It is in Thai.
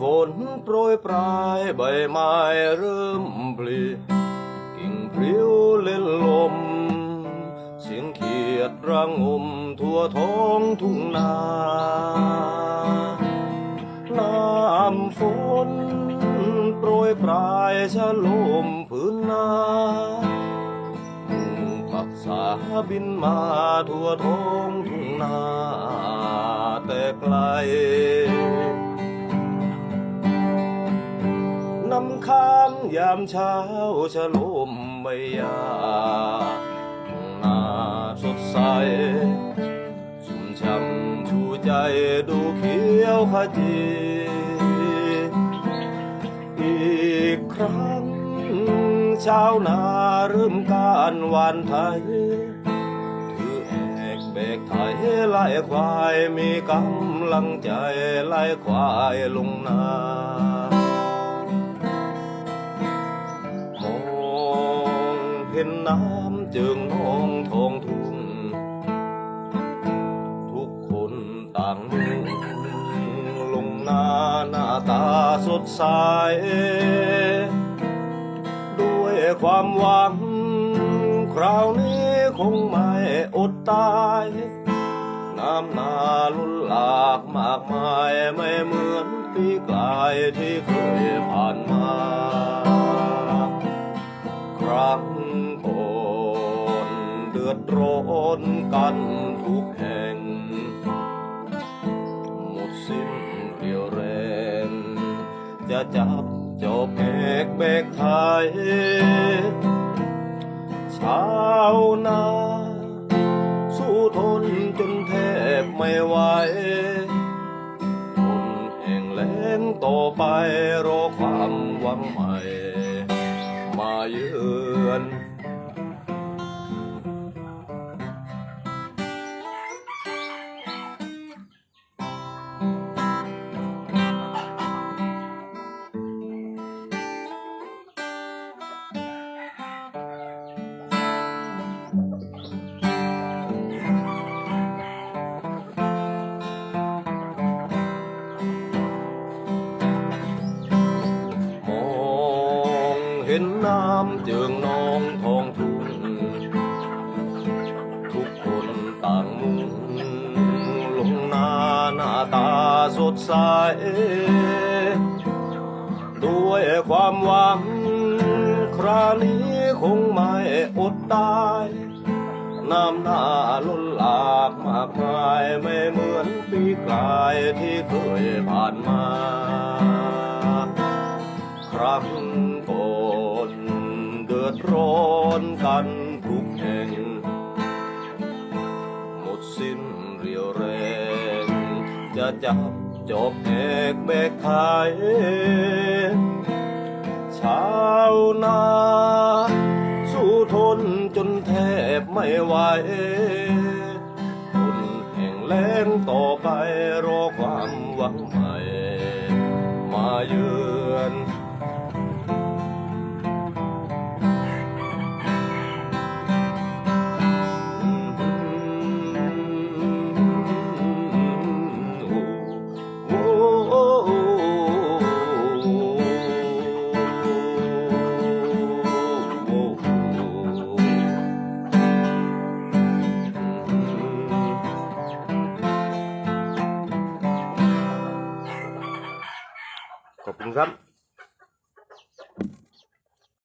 ฝนโปรยปลายใบไม้เริ่มปลิกิ่งพลิ้วเล่นลม เสียงเขียดระงมทั่วท้องทุ่งนาน้ำฝนโปรยปลายชะลมพื้นนาปักษาบินมาทั่วท้องทุ่งนาแต่ไกลำค้างยามเช้าชะลมใบยาหน้าสดใสชุ่มช่ำชูใจดูเขียวขจีอีกครั้งชาวนาเริ่มการหวานไทยถือแอกเบกไถไล่ควายมีกำลังใจไล่ควายลงนา เห็นน้ำเจิงนองทองทุ่ง ทุกคนต่างมุ่งลงหน้าหน้าตาสดใส ด้วยความหวัง คราวนี้คงไม่อดตาย น้ำนาลุนหลากมากมายไม่เหมือนปีกลายที่เคยผ่าน ร้อนกันทุกแห่ง หมดสิ้นเรียวแรง จะจับจอบแอกแบกไทยชาวนา สู้ทนจนแทบไม่ไหวทนแห่งแล้งต่อไปรอความหวังใหม่ มาเยือน เห็นน้ำเจิงนองทองทุ่งทุกคนต่างมุ่งลงหน้าหน้าตาสดใสด้วยความหวัง ครานี้คงไม่อดตาย น้ำหน้าล้นหลากมากมายไม่เหมือนปีกลายที่เคยผ่านมา ครั้ง ดือดร้อนกันทุกแห่ง หมดสิ้นเรียวแรง จะจับจบแอกแบกไทยชาวนาสู้ทนจนแทบไม่ไหวทนแห่งแล้งต่อไปรอความหวังใหม่ มาเยือน คุณครับ